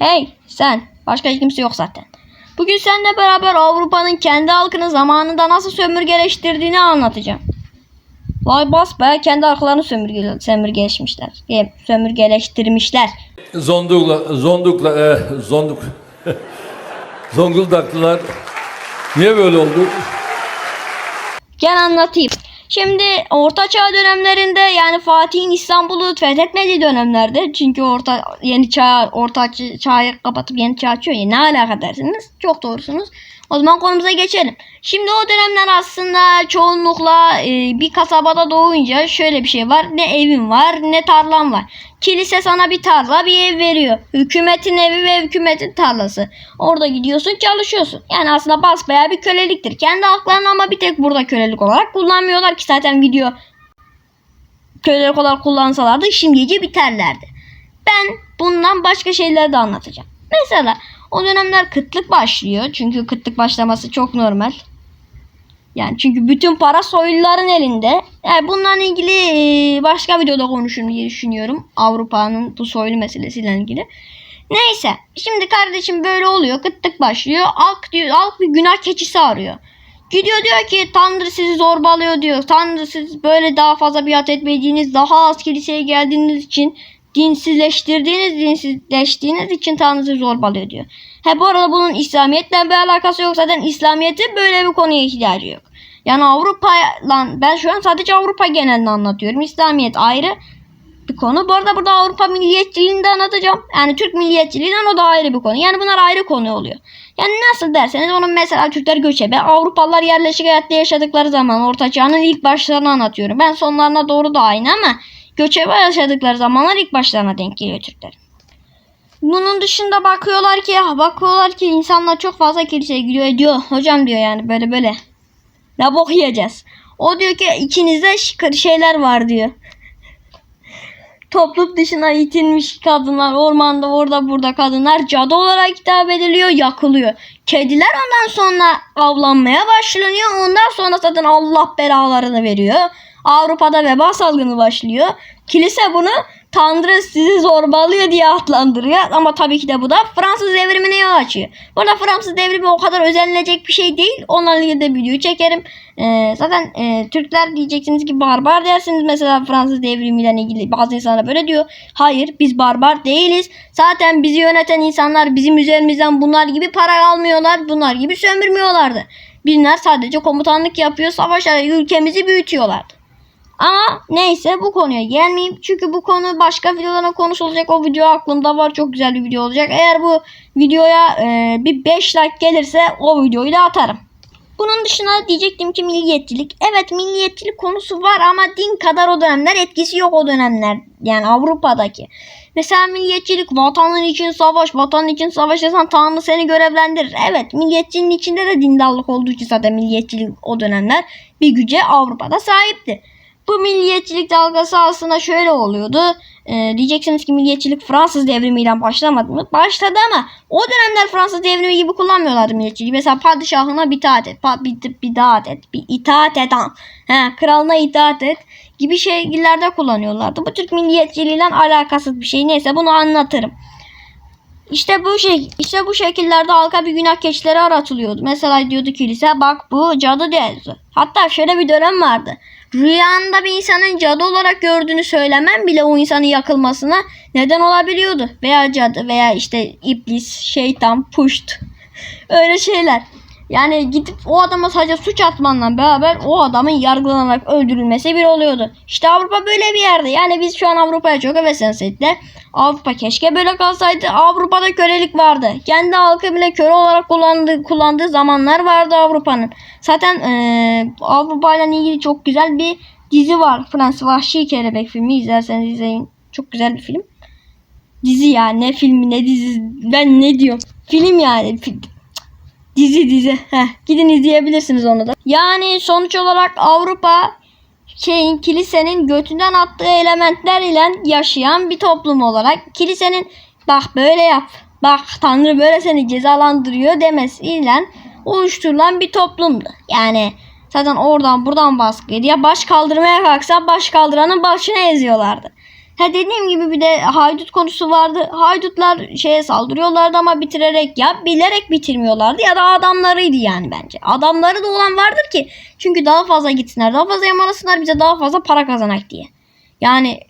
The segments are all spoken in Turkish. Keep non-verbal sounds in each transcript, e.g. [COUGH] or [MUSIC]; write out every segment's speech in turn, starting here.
Hey sen. Başka hiç kimse yok zaten. Bugün seninle beraber Avrupa'nın kendi halkını zamanında nasıl sömürgeleştirdiğini anlatacağım. Vay basbaya kendi halklarını sömürge, sömürgeleşmişler. e, Sömürgeleştirmişler. Zondukla, Zondukla, e, Zonduk, Zonguldaklılar niye böyle oldu? Gel anlatayım. Şimdi Orta Çağ dönemlerinde yani Fatih'in İstanbul'u fethetmediği dönemlerde çünkü orta yeni çağ orta çağı kapatıp yeni çağ açıyor ya ne alaka dersiniz? Çok doğrusunuz. O zaman konumuza geçelim. Şimdi o dönemler aslında çoğunlukla e, bir kasabada doğunca şöyle bir şey var. Ne evin var ne tarlan var. Kilise sana bir tarla bir ev veriyor. Hükümetin evi ve hükümetin tarlası. Orada gidiyorsun çalışıyorsun. Yani aslında basbayağı bir köleliktir. Kendi haklarını ama bir tek burada kölelik olarak kullanmıyorlar ki zaten video kölelik olarak kullansalardı şimdi gece biterlerdi. Ben bundan başka şeyler de anlatacağım. Mesela o dönemler kıtlık başlıyor. Çünkü kıtlık başlaması çok normal. Yani çünkü bütün para soyluların elinde. Yani bununla ilgili başka videoda konuşurum diye düşünüyorum. Avrupa'nın bu soylu meselesiyle ilgili. Neyse. Şimdi kardeşim böyle oluyor. Kıtlık başlıyor. Halk diyor, halk bir günah keçisi arıyor. Gidiyor diyor ki Tanrı sizi zorbalıyor diyor. Tanrı siz böyle daha fazla biat etmediğiniz, daha az kiliseye geldiğiniz için dinsizleştirdiğiniz, dinsizleştiğiniz için Tanrı sizi zorbalıyor diyor. He bu arada bunun İslamiyet'le bir alakası yok. Zaten İslamiyet'in böyle bir konuya ihtiyacı yok. Yani Avrupa'la ben şu an sadece Avrupa genelini anlatıyorum. İslamiyet ayrı bir konu. Bu arada burada Avrupa milliyetçiliğini de anlatacağım. Yani Türk milliyetçiliğinden o da ayrı bir konu. Yani bunlar ayrı konu oluyor. Yani nasıl derseniz onun mesela Türkler göçebe, Avrupalılar yerleşik hayatta yaşadıkları zaman Orta Çağ'ın ilk başlarını anlatıyorum. Ben sonlarına doğru da aynı ama göçebe yaşadıkları zamanlar ilk başlarına denk geliyor Türklerin. Bunun dışında bakıyorlar ki bakıyorlar ki insanlar çok fazla kiliseye gidiyor ediyor. Hocam diyor yani böyle böyle. Ne bok yiyeceğiz. O diyor ki içinizde şeyler var diyor. Toplum dışına itilmiş kadınlar ormanda orada burada kadınlar cadı olarak hitap ediliyor yakılıyor. Kediler ondan sonra avlanmaya başlanıyor. Ondan sonra zaten Allah belalarını veriyor. Avrupa'da veba salgını başlıyor. Kilise bunu Tanrı sizi zorbalıyor diye adlandırıyor. Ama tabii ki de bu da Fransız devrimine yol açıyor. Burada Fransız devrimi o kadar özenilecek bir şey değil. Onlarla ilgili de video çekerim. Ee, zaten e, Türkler diyeceksiniz ki barbar dersiniz mesela Fransız devrimiyle ilgili. Bazı insanlar böyle diyor. Hayır biz barbar değiliz. Zaten bizi yöneten insanlar bizim üzerimizden bunlar gibi para almıyorlar. Bunlar gibi sömürmüyorlardı. Bizler sadece komutanlık yapıyor. Savaşarak ülkemizi büyütüyorlardı. Ama neyse bu konuya gelmeyeyim. Çünkü bu konu başka videolarına konuşulacak. O video aklımda var. Çok güzel bir video olacak. Eğer bu videoya e, bir 5 like gelirse o videoyu da atarım. Bunun dışında diyecektim ki milliyetçilik. Evet milliyetçilik konusu var ama din kadar o dönemler etkisi yok o dönemler. Yani Avrupa'daki. Mesela milliyetçilik vatanın için savaş, vatanın için savaşırsan Tanrı seni görevlendirir. Evet milliyetçiliğin içinde de dindarlık olduğu için zaten milliyetçilik o dönemler bir güce Avrupa'da sahipti. Bu milliyetçilik dalgası aslında şöyle oluyordu. Ee, diyeceksiniz ki milliyetçilik Fransız devrimiyle başlamadı mı? Başladı ama o dönemler Fransız devrimi gibi kullanmıyorlardı milliyetçiliği. Mesela padişahına bitaat et, pa, bir, bidat et, bir itaat et, he, kralına itaat et gibi şekillerde kullanıyorlardı. Bu Türk milliyetçiliğiyle alakasız bir şey. Neyse bunu anlatırım. İşte bu şey, işte bu şekillerde halka bir günah keçileri aratılıyordu. Mesela diyordu kilise bak bu cadı diyordu. Hatta şöyle bir dönem vardı. Rüyanda bir insanın cadı olarak gördüğünü söylemen bile o insanın yakılmasına neden olabiliyordu. Veya cadı veya işte iblis, şeytan, puşt. [LAUGHS] Öyle şeyler. Yani gidip o adama sadece suç atmanla beraber o adamın yargılanarak öldürülmesi bir oluyordu. İşte Avrupa böyle bir yerde. Yani biz şu an Avrupa'ya çok heveslensek de Avrupa keşke böyle kalsaydı. Avrupa'da kölelik vardı. Kendi halkı bile köle olarak kullandığı, kullandığı zamanlar vardı Avrupa'nın. Zaten eee Avrupa ile ilgili çok güzel bir dizi var. Fransız Vahşi Kelebek filmi izlerseniz izleyin. Çok güzel bir film. Dizi yani ne filmi ne dizi ben ne diyorum. Film yani. Dizi dizi. Heh, gidin izleyebilirsiniz onu da. Yani sonuç olarak Avrupa şeyin kilisenin götünden attığı elementler ile yaşayan bir toplum olarak kilisenin bak böyle yap. Bak Tanrı böyle seni cezalandırıyor demesiyle oluşturulan bir toplumdu. Yani zaten oradan buradan baskı ya baş kaldırmaya kalksa baş kaldıranın başını eziyorlardı. Ha dediğim gibi bir de haydut konusu vardı. Haydutlar şeye saldırıyorlardı ama bitirerek ya bilerek bitirmiyorlardı ya da adamlarıydı yani bence. Adamları da olan vardır ki çünkü daha fazla gitsinler, daha fazla yamalasınlar bize daha fazla para kazanak diye. Yani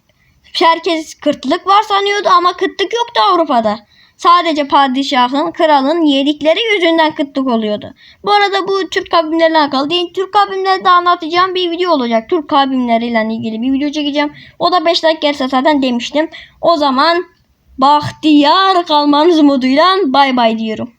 herkes kıtlık var sanıyordu ama kıtlık yoktu Avrupa'da. Sadece padişahın, kralın yedikleri yüzünden kıtlık oluyordu. Bu arada bu Türk kavimleriyle alakalı değil. Türk kavimleri de anlatacağım bir video olacak. Türk kavimleriyle ilgili bir video çekeceğim. O da 5 dakika yarısı zaten demiştim. O zaman bahtiyar kalmanız umuduyla bay bay diyorum.